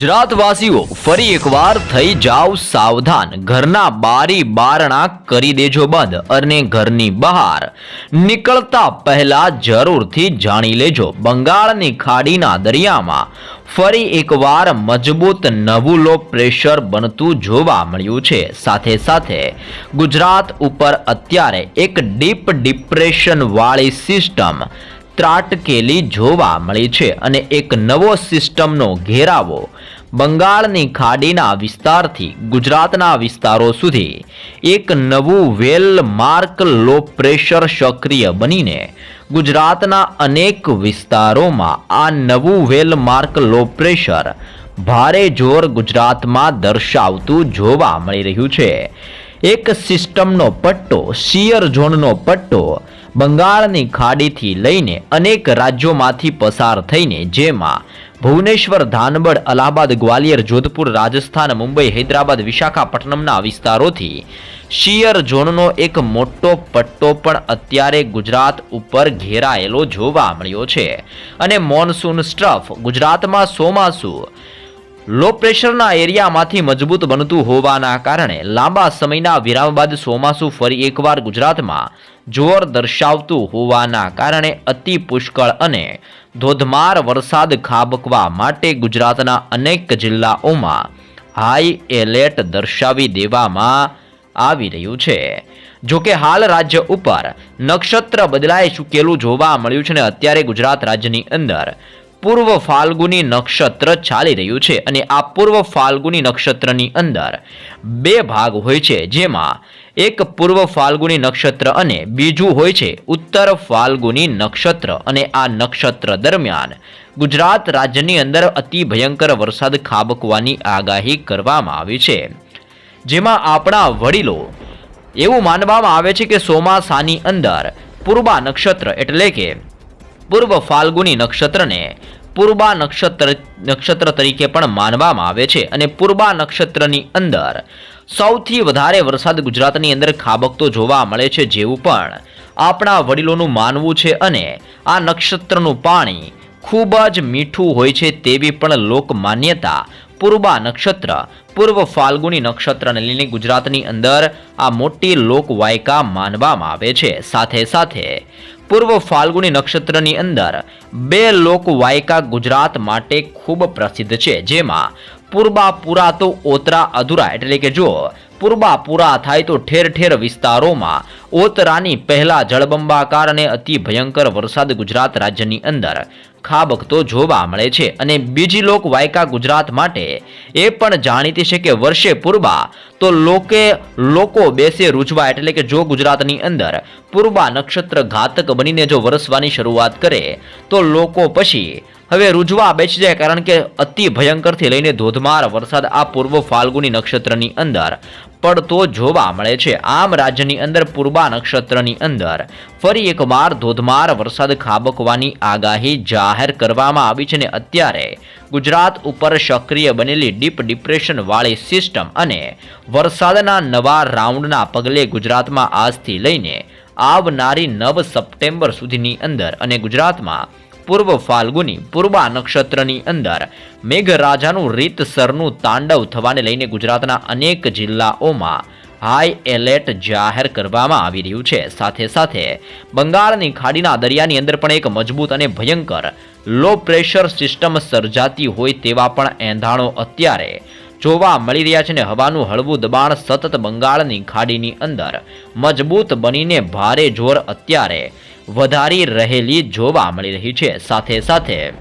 ગુજરાતવાસીઓ ફરી એકવાર થઈ જાવ સાવધાન. ઘરના બારી બારણા કરી દેજો બંધ અને ઘરની બહાર. નીકળતા પહેલા જરૂરથી જાણી લેજો બંગાળની ખાડીના દરિયામાં. ફરી એકવાર મજબૂત નવું લો પ્રેશર બનતું જોવા મળ્યું છે. સાથે સાથે ગુજરાત ઉપર અત્યારે એક ડીપ ડિપ્રેશનવાળી સિસ્ટમ ત્રાટકેલી જોવા મળી છે અને એક નવો સિસ્ટમનો ઘેરાવો બંગાળની ખાડીના વિસ્તારથી ગુજરાતના વિસ્તારો સુધી એક નવું વેલ માર્ક લો પ્રેશર સક્રિય બનીને ગુજરાતના અનેક વિસ્તારોમાં આ નવું વેલ માર્ક લો પ્રેશર ભારે જોર ગુજરાતમાં દર્શાવતું જોવા મળી રહ્યું છે. એક સિસ્ટમનો પટ્ટો, શિયર ઝોનનો પટ્ટો બંગાળની ખાડીથી લઈને અનેક રાજ્યોમાંથી પસાર થઈને જેમાં ભુવનેશ્વર ધાનબડ અલ્હાબાદ, ગ્વાલિયર, જોધપુર, રાજસ્થાન, મુંબઈ, હૈદરાબાદ, વિશાખાપટ્ટનમના વિસ્તારોથી શિયર ઝોનનો એક મોટો પટ્ટો પણ અત્યારે ગુજરાત ઉપર ઘેરાયેલો જોવા મળ્યો છે. અને મોનસૂન સ્ટ્રફ ગુજરાતમાં ચોમાસું લો પ્રેશરના એરિયામાંથી મજબૂત બનતું હોવાના કારણે લાંબા સમયના વિરામ બાદ ચોમાસું ફરી એકવાર ગુજરાતમાં જોર દર્શાવતું હોવાના કારણે અતિ પુષ્કળ અને ધોધમાર વરસાદ ખાબકવા માટે ગુજરાતના અનેક જિલ્લાઓમાં હાઈ એલર્ટ દર્શાવી દેવામાં આવી રહ્યું છે. જોકે હાલ રાજ્ય ઉપર નક્ષત્ર બદલાઈ ચૂકેલું જોવા મળ્યું છે અને અત્યારે ગુજરાત રાજ્યની અંદર પૂર્વ ફાલ્ગુની નક્ષત્ર ચાલી રહ્યું છે અને આ પૂર્વ ફાલ્ગુની નક્ષત્રની અંદર બે ભાગ હોય છે. જેમાં એક પૂર્વ ફાલ્ગુની નક્ષત્ર અને બીજું હોય છે ઉત્તર ફાલ્ગુની નક્ષત્ર અને આ નક્ષત્ર દરમિયાન ગુજરાત રાજ્યની અંદર અતિ ભયંકર વરસાદ ખાબકવાની આગાહી કરવામાં આવી છે. જેમાં આપણા વડીલો એવું માનવામાં આવે છે કે ચોમાસાની અંદર પૂર્વા નક્ષત્ર એટલે કે પૂર્વ ફાલ્ગુની નક્ષત્રને પૂર્વા નક્ષત્ર નક્ષત્ર તરીકે પણ માનવામાં આવે છે અને પૂર્વા નક્ષત્રની અંદર સૌથી વધારે વરસાદ ગુજરાતની અંદર ખાબકતો જોવા મળે છે જેવું પણ આપણા વડીલોનું માનવું છે અને આ નક્ષત્રનું પાણી ખૂબ જ મીઠું હોય છે તેવી પણ લોકમાન્યતા પૂર્વા નક્ષત્ર, પૂર્વ ફાલ્ગુની નક્ષત્રને લઈને ગુજરાતની અંદર આ મોટી લોકવાયકા માનવામાં આવે છે. સાથે સાથે પૂર્વ ફાલ્ગુની નક્ષત્રની અંદર બે લોકવાયકા ગુજરાત માટે ખૂબ પ્રસિદ્ધ છે, જેમાં પૂર્બા પૂરા તો ઓતરા અધૂરા એટલે કે જો પૂર્બા પૂરા થાય તો ઠેર ઠેર વિસ્તારોમાં ઓતરાની પહેલા જળબંબાકાર અને અતિ ભયંકર વરસાદ ગુજરાત રાજ્યની અંદર. ખાબકતો જોવા મળે છે અને બીજી લોક વાયકા ગુજરાત માટે એ પણ જાણીતી છે કે વર્ષે પૂર્વા તો લોકે લોકો બેસે રૂજવા એટલે કે જો ગુજરાતની અંદર પૂર્વા નક્ષત્ર ઘાતક બનીને જો વરસવાની શરૂઆત કરે તો લોકો પછી હવે રૂજવા બેસી જાય કારણ કે અતિ ભયંકરથી લઈને ધોધમાર વરસાદ આ પૂર્વ ફાલ્ગુની નક્ષત્રની અંદર. પડતો જોવા મળે છે. આમ રાજ્યની અંદર પૂર્વા નક્ષત્રની અંદર ફરી એકવાર ધોધમાર વરસાદ ખાબકવાની આગાહી જાહેર કરવામાં આવી છે અને અત્યારે ગુજરાત ઉપર સક્રિય બનેલી ડીપ ડિપ્રેશન વાળી સિસ્ટમ અને વરસાદના નવા રાઉન્ડના પગલે ગુજરાતમાં આજથી લઈને આવનારી નવ સપ્ટેમ્બર સુધીની અંદર અને ગુજરાતમાં પૂર્વ ફાલ્ગુની પૂર્વા નક્ષત્રની અંદર મેઘરાજાનું રીતસરનું તાંડવ થવાને લઈને ગુજરાતના અનેક જિલ્લાઓમાં હાઈ એલર્ટ જાહેર કરવામાં આવી રહ્યું છે. સાથે સાથે બંગાળની ખાડીના દરિયાની અંદર પણ એક મજબૂત અને ભયંકર લો પ્રેશર સિસ્ટમ સર્જાતી હોય તેવા પણ એંધાણો અત્યારે જોવા મળી રહ્યા છે ને હવાનું હળવું દબાણ સતત બંગાળની ખાડીની અંદર મજબૂત બનીને ભારે જોર અત્યારે વધારી રહેલી જોવા મળી રહી છે. સાથે સાથે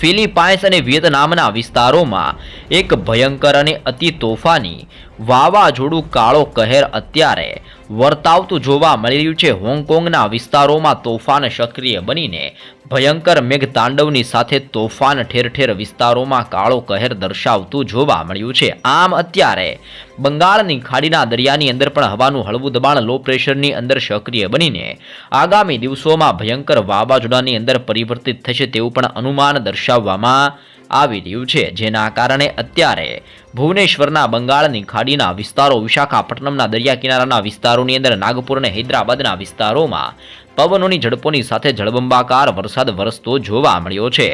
ફિલિપાઇન્સ અને વિયેતનામના વિસ્તારોમાં એક ભયંકર અને અતિ તોફાની વાવાઝોડું કાળો કહેર અત્યારે વર્તાવતું જોવા મળી રહ્યું છે. હોંગકોંગના વિસ્તારોમાં તોફાન સક્રિય બનીને ભયંકર મેઘતાંડવની સાથે તોફાન ઠેર ઠેર વિસ્તારોમાં કાળો કહેર દર્શાવતું જોવા મળ્યું છે. આમ અત્યારે બંગાળની ખાડીના દરિયાની અંદર પણ હવાનું હળવું દબાણ લો પ્રેશરની અંદર સક્રિય બનીને આગામી દિવસોમાં ભયંકર વાવાઝોડાની અંદર પરિવર્તિત થશે તેવું પણ અનુમાન દર્શાવવામાં આવી રહ્યું છે. જેના કારણે અત્યારે ભુવનેશ્વરના બંગાળની ખાડીના વિસ્તારો, વિશાખાપટ્ટનમના દરિયા કિનારાના વિસ્તારોની અંદર નાગપુર અને હૈદરાબાદના વિસ્તારોમાં પવનોની ઝડપોની સાથે જળબંબાકાર વરસાદ વરસતો જોવા મળ્યો છે.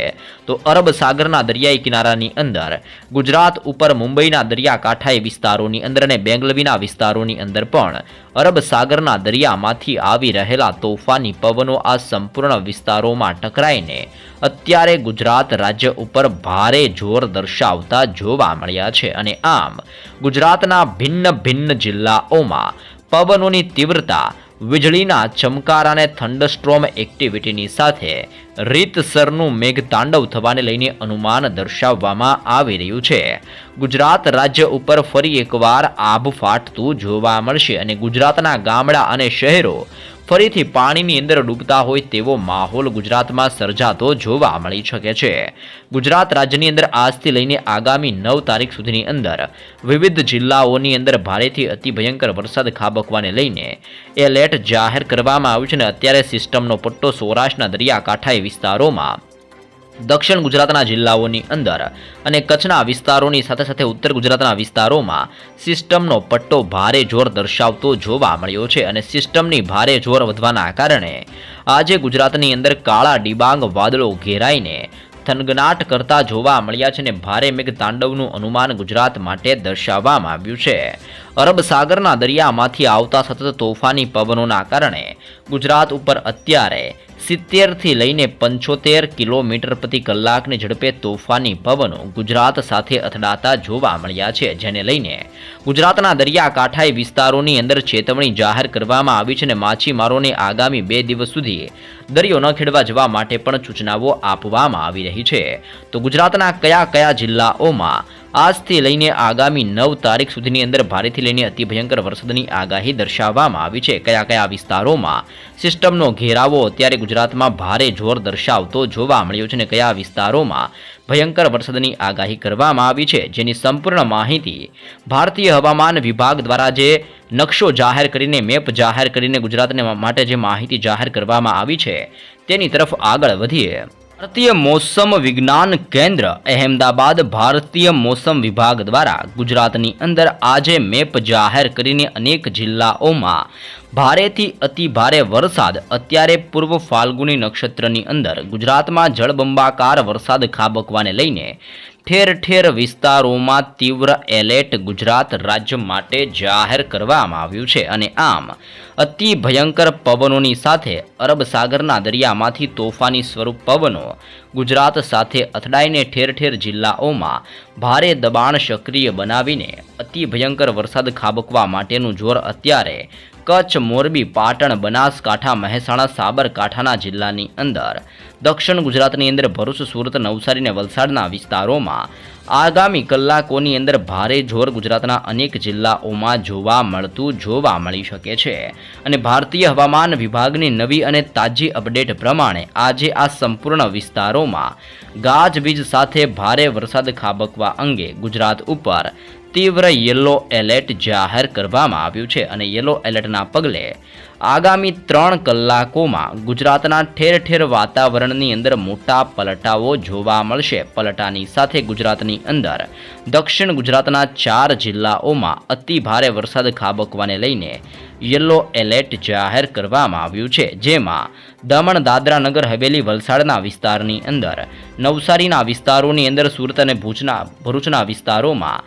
તો અરબ સાગરના દરિયાઈ કિનારાની અંદર, ગુજરાત ઉપર મુંબઈના દરિયાકાંઠાએ વિસ્તારોની અંદર અને બેંગલવીના વિસ્તારોની અંદર પણ અરબ સાગરના દરિયામાંથી આવી રહેલા તોફાની પવનો આ સંપૂર્ણ વિસ્તારોમાં ટકરાઈને અત્યારે ગુજરાત રાજ્ય ઉપર ભારે જોર દર્શાવતા જોવા મળ્યા છે. અને આમ, ગુજરાતના ભિન્ન ભિન્ન જિલ્લાઓમાં પવનોની તીવ્રતા, વીજળીના ચમકારા અને થંડરસ્ટ્રોમ એક્ટિવિટીની સાથે રીતસરનું મેઘતાંડવ થવાને લઈને અનુમાન દર્શાવવામાં આવી રહ્યું છે. ગુજરાત રાજ્ય ઉપર ફરી એકવાર આભ ફાટતું જોવા મળશે અને ગુજરાતના ગામડા અને શહેરો ફરીથી પાણીની અંદર ડૂબતા હોય તેવો માહોલ ગુજરાતમાં સર્જાતો જોવા મળી શકે છે. ગુજરાત રાજ્યની અંદર આજથી લઈને આગામી નવ તારીખ સુધીની અંદર વિવિધ જિલ્લાઓની અંદર ભારેથી અતિ ભયંકર વરસાદ ખાબકવાને લઈને એલર્ટ જાહેર કરવામાં આવ્યું છે અને અત્યારે સિસ્ટમનો પટ્ટો સૌરાષ્ટ્રના દરિયાકાંઠાએ વિસ્તારોમાં દક્ષિણ ગુજરાતના જિલ્લાઓની અંદર અને કચ્છના વિસ્તારોની સાથે સાથે ઉત્તર ગુજરાતના વિસ્તારોમાં સિસ્ટમનો પટ્ટો ભારે જોર દર્શાવતો જોવા મળ્યો છે અને સિસ્ટમની ભારે જોર વધવાના કારણે આજે ગુજરાતની અંદર કાળા ડિબાંગ વાદળો ઘેરાઈને થનગનાટ કરતા જોવા મળ્યા છે અને ભારે મેઘ તાંડવનું અનુમાન ગુજરાત માટે દર્શાવવામાં આવ્યું છે. અરબ સાગરના દરિયામાંથી આવતા સતત તોફાની પવનોના કારણે ગુજરાત ઉપર અત્યારે સિત્તેરથી લઈને પંચોતેર કિલોમીટર પ્રતિ કલાકની ઝડપે તોફાની પવનો ગુજરાત સાથે અથડાતા જોવા મળ્યા છે, જેને લઈને ગુજરાતના દરિયાકાંઠાએ વિસ્તારોની અંદર ચેતવણી જાહેર કરવામાં આવી છે અને માછીમારોને આગામી બે દિવસ સુધી દરિયો ન ખેડવા જવા માટે પણ સૂચનાઓ આપવામાં આવી રહી છે. તો ગુજરાતના કયા કયા જિલ્લાઓમાં આજથી લઈને આગામી નવ તારીખ સુધીની અંદર ભારેથી લઈને અતિ ભયંકર વરસાદની આગાહી દર્શાવવામાં આવી છે. કયા કયા વિસ્તારોમાં સિસ્ટમનો ઘેરાવો અત્યારે ગુજરાતમાં ભારે જોર દર્શાવતો જોવા મળ્યો છે અને કયા વિસ્તારોમાં ભયંકર વરસાદની આગાહી કરવામાં આવી છે. જેની સંપૂર્ણ માહિતી ભારતીય હવામાન વિભાગ દ્વારા જે નકશો જાહેર કરીને, મેપ જાહેર કરીને ગુજરાતને માટે જે માહિતી જાહેર કરવામાં આવી છે, તેની તરફ આગળ વધીએ. ભારતીય મોસમ વિજ્ઞાન કેન્દ્ર અહેમદાબાદ ભારતીય મોસમ વિભાગ દ્વારા ગુજરાતની અંદર આજે મેપ જાહેર કરીને અનેક જિલ્લાઓમાં ભારેથી અતિ ભારે વરસાદ. અત્યારે પૂર્વ ફાલ્ગુની નક્ષત્રની અંદર ગુજરાતમાં જળબંબાકાર વરસાદ ખાબકવાને લઈને ઠેર ઠેર વિસ્તારોમાં તીવ્ર એલર્ટ ગુજરાત રાજ્ય માટે જાહેર કરવામાં આવ્યું છે. અને આમ, અતિ ભયંકર પવનોની સાથે અરબ સાગરના દરિયામાંથી તોફાની સ્વરૂપ પવનો ગુજરાત સાથે અથડાઈને ઠેર ઠેર જિલ્લાઓમાં ભારે દબાણ સક્રિય બનાવીને અતિ ભયંકર વરસાદ ખાબકવા માટેનું જોર અત્યારે કચ્છ, મોરબી, પાટણ, બનાસકાંઠા, મહેસાણા, સાબરકાંઠાના જિલ્લાની અંદર. દક્ષિણ ગુજરાતની અંદર ભરૂચ, સુરત, નવસારી અને વલસાડના વિસ્તારોમાં આગામી કલાકોની અંદર ભારે જોર ગુજરાતના અનેક જિલ્લાઓમાં જોવા મળતું જોવા મળી શકે છે. અને ભારતીય હવામાન વિભાગની નવી અને તાજી અપડેટ પ્રમાણે આજે આ સંપૂર્ણ વિસ્તારોમાં ગાજવીજ સાથે ભારે વરસાદ ખાબકવા અંગે ગુજરાત ઉપર તીવ્ર યલો એલર્ટ જાહેર કરવામાં આવ્યું છે અને યલો એલર્ટના પગલે આગામી ત્રણ કલાકોમાં ગુજરાતના ઠેર ઠેર વાતાવરણની અંદર મોટા પલટાઓ જોવા મળશે. પલટાની સાથે ગુજરાતની અંદર દક્ષિણ ગુજરાતના ચાર જિલ્લાઓમાં અતિ ભારે વરસાદ ખાબકવાને લઈને યલો એલર્ટ જાહેર કરવામાં આવ્યું છે. જેમાં દમણ, દાદરા નગર, હવેલી, વલસાડના વિસ્તારની અંદર, નવસારીના વિસ્તારોની અંદર, સુરત અને ભુજના ભરૂચના વિસ્તારોમાં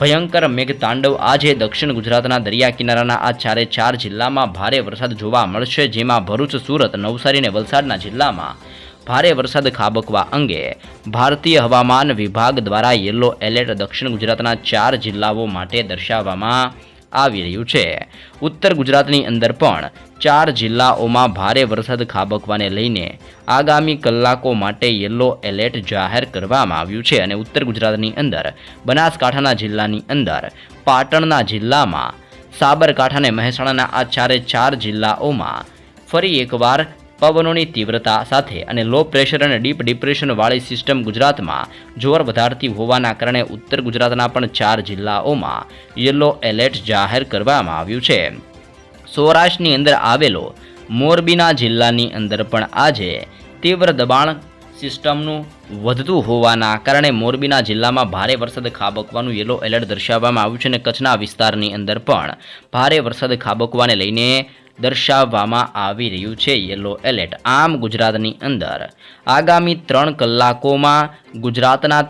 ભયંકર મેઘતાંડવ આજે દક્ષિણ ગુજરાતના દરિયા કિનારાના આ ચારે ચાર જિલ્લામાં ભારે વરસાદ જોવા મળશે, જેમાં ભરૂચ, સુરત, નવસારી અને વલસાડના જિલ્લામાં ભારે વરસાદ ખાબકવા અંગે ભારતીય હવામાન વિભાગ દ્વારા યલો એલર્ટ દક્ષિણ ગુજરાતના ચાર જિલ્લાઓ માટે દર્શાવવામાં આવી રહ્યું છે. ઉત્તર ગુજરાતની અંદર પણ ચાર જિલ્લાઓમાં ભારે વરસાદ ખાબકવાને લઈને આગામી કલાકો માટે યલો એલર્ટ જાહેર કરવામાં આવ્યું છે અને ઉત્તર ગુજરાતની અંદર, બનાસકાંઠાના જિલ્લાની અંદર, પાટણના જિલ્લામાં, સાબરકાંઠા અને મહેસાણાના આ ચારે ચાર જિલ્લાઓમાં ફરી એકવાર પવનોની તીવ્રતા સાથે અને લો પ્રેશર અને ડીપ ડિપ્રેશનવાળી સિસ્ટમ ગુજરાતમાં જોર વધારતી હોવાના કારણે ઉત્તર ગુજરાતના પણ ચાર જિલ્લાઓમાં યલો એલર્ટ જાહેર કરવામાં આવ્યું છે. સૌરાષ્ટ્રની અંદર આવેલો મોરબીના જિલ્લાની અંદર પણ આજે તીવ્ર દબાણ સિસ્ટમનું વધતું હોવાના કારણે મોરબીના જિલ્લામાં ભારે વરસાદ ખાબકવાનું યલો એલર્ટ દર્શાવવામાં આવ્યું છે અને કચ્છના વિસ્તારની અંદર પણ ભારે વરસાદ ખાબકવાને લઈને દર્શાવવામાં આવી રહ્યું છે યલો એલર્ટ આમ ગુજરાતની અંદર. આગામી ત્રણ કલાકોમાં ગુજરાતના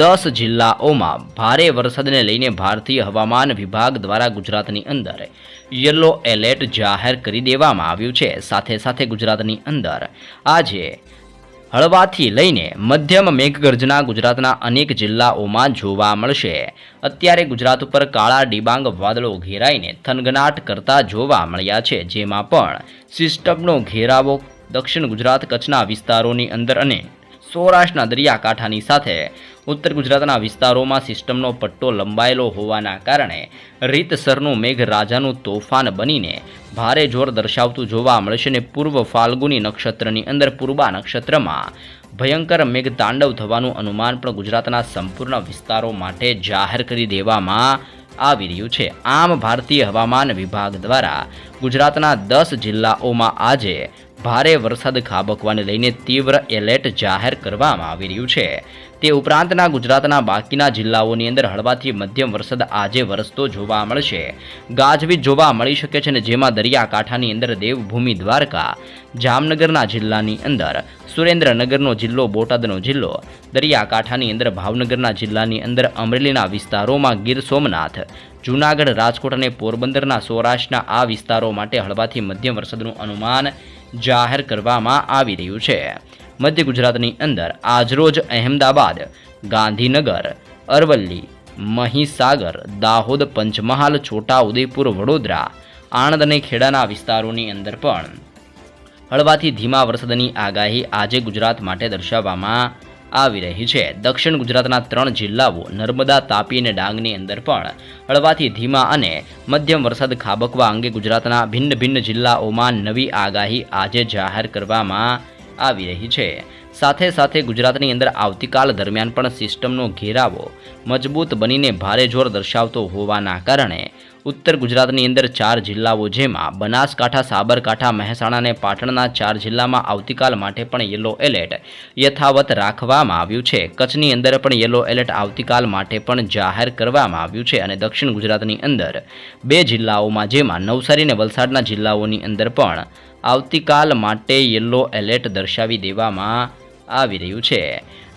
દસ જિલ્લાઓમાં ભારે વરસાદને લઈને ભારતીય હવામાન વિભાગ દ્વારા ગુજરાતની અંદર યલો એલર્ટ જાહેર કરી દેવામાં આવ્યું છે. સાથે સાથે ગુજરાતની અંદર આજે હળવાથી લઈને મધ્યમ મેઘગર્જના ગુજરાતના અનેક જિલ્લાઓમાં જોવા મળશે. અત્યારે ગુજરાત ઉપર કાળા ડિબાંગ વાદળો ઘેરાઈને થનગનાટ કરતા જોવા મળ્યા છે, જેમાં પણ સિસ્ટમનો ઘેરાવો દક્ષિણ ગુજરાત કચ્છના વિસ્તારોની અંદર અને સૌરાષ્ટ્રના દરિયાકાંઠાની સાથે ઉત્તર ગુજરાતના વિસ્તારોમાં સિસ્ટમનો પટ્ટો લંબાયેલો હોવાના કારણે રીતસરનું મેઘરાજાનું તોફાન બનીને ભારે જોર દર્શાવતું જોવા મળશે અને પૂર્વ ફાલ્ગુની નક્ષત્રની અંદર પૂર્વા નક્ષત્રમાં ભયંકર મેઘતાંડવ થવાનું અનુમાન પણ ગુજરાતના સંપૂર્ણ વિસ્તારો માટે જાહેર કરી દેવામાં આવી રહ્યું છે. આમ ભારતીય હવામાન વિભાગ દ્વારા ગુજરાતના દસ જિલ્લાઓમાં આજે ભારે વરસાદ ખાબકવાને લઈને તીવ્ર એલર્ટ જાહેર કરવામાં આવી રહ્યું છે. તે ઉપરાંતના ગુજરાતના બાકીના જિલ્લાઓની અંદર હળવાથી મધ્યમ વરસાદ આજે વરસતો જોવા મળશે. ગાજવીજ જોવા મળી શકે છે અને જેમાં દરિયાકાંઠાની અંદર દેવભૂમિ દ્વારકા, જામનગરના જિલ્લાની અંદર, સુરેન્દ્રનગરનો જિલ્લો, બોટાદનો જિલ્લો, દરિયાકાંઠાની અંદર, ભાવનગરના જિલ્લાની અંદર અમરેલીના વિસ્તારોમાં ગીર સોમનાથ જૂનાગઢ, રાજકોટ અને પોરબંદરના સૌરાષ્ટ્રના આ વિસ્તારો માટે હળવાથી મધ્યમ વરસાદનું અનુમાન જાહેર કરવામાં આવી રહ્યું છે. મધ્ય ગુજરાતની અંદર આજરોજ અહેમદાબાદ, ગાંધીનગર, અરવલ્લી, મહીસાગર, દાહોદ, પંચમહાલ છોટા ઉદેપુર વડોદરા, આણંદ અને ખેડાના વિસ્તારોની અંદર પણ હળવાથી ધીમા વરસાદની આગાહી આજે ગુજરાત માટે દર્શાવવામાં આવી રહી છે. દક્ષિણ ગુજરાતના ત્રણ જિલ્લાઓ નર્મદા, તાપી અને ડાંગની અંદર પણ હળવાથી ધીમા અને મધ્યમ વરસાદ ખાબકવા અંગે ગુજરાતના ભિન્ન ભિન્ન જિલ્લાઓમાં નવી આગાહી આજે જાહેર કરવામાં આવી રહી છે. સાથે સાથે ગુજરાતની અંદર આવતીકાલ દરમિયાન પણ સિસ્ટમનો ઘેરાવો મજબૂત બનીને ભારે જોર દર્શાવતો હોવાના કારણે ઉત્તર ગુજરાતની અંદર ચાર જિલ્લાઓ જેમાં બનાસકાંઠા, સાબરકાંઠા, મહેસાણા અને પાટણના ચાર જિલ્લામાં આવતીકાલ માટે પણ યલો એલર્ટ યથાવત રાખવામાં આવ્યું છે. કચ્છની અંદર પણ યલો એલર્ટ આવતીકાલ માટે પણ જાહેર કરવામાં આવ્યું છે અને દક્ષિણ ગુજરાતની અંદર બે જિલ્લાઓમાં જેમાં નવસારી અને વલસાડના જિલ્લાઓની અંદર પણ આવતીકાલ માટે યલો એલર્ટ દર્શાવી દેવામાં આવી રહ્યું છે.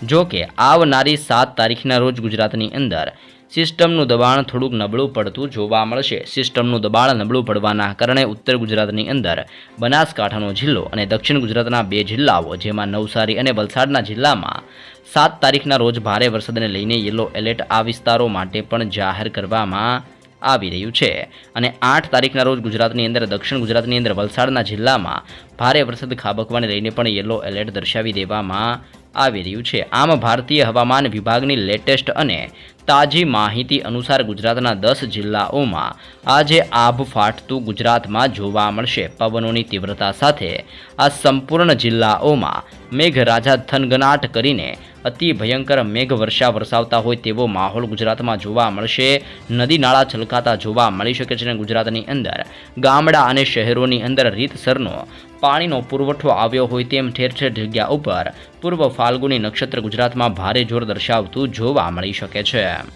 જો કે આવનારી સાત તારીખના રોજ ગુજરાતની અંદર સિસ્ટમનું દબાણ થોડુંક નબળું પડતું જોવા મળશે. સિસ્ટમનું દબાણ નબળું પડવાના કારણે ઉત્તર ગુજરાતની અંદર બનાસકાંઠાનો જિલ્લો અને દક્ષિણ ગુજરાતના બે જિલ્લાઓ, જેમાં નવસારી અને વલસાડના જિલ્લામાં સાત તારીખના રોજ ભારે વરસાદને લઈને યલો એલર્ટ આ વિસ્તારો માટે પણ જાહેર કરવામાં આવી રહ્યું છે. અને આઠ તારીખના રોજ ગુજરાતની અંદર, દક્ષિણ ગુજરાતની અંદર, વલસાડના જિલ્લામાં ભારે વરસાદ ખાબકવાને લઈને પણ યલો એલર્ટ દર્શાવી દેવામાં આવી રહ્યું છે. આમ, ભારતીય હવામાન વિભાગની લેટેસ્ટ અને તાજી માહિતી અનુસાર ગુજરાતના દસ જિલ્લાઓમાં આજે આભ ફાટતું ગુજરાતમાં જોવા મળશે. પવનોની તીવ્રતા સાથે આ સંપૂર્ણ જિલ્લાઓમાં મેઘરાજા થનગનાટ કરીને અતિ ભયંકર મેઘ વર્ષા વરસાવતા હોય તેવો માહોલ ગુજરાતમાં જોવા મળશે. નદી નાળા છલકાતા જોવા મળી શકે છે અને ગુજરાતની અંદર ગામડા અને શહેરોની અંદર રીતસરનો પાણીનો પુરવઠો આવ્યો હોય તેમ ઠેર ઠેર જગ્યા ઉપર પૂર્વ ફાલ્ગુની નક્ષત્ર ગુજરાતમાં ભારે જોર દર્શાવતું જોવા મળી શકે છે. Пока!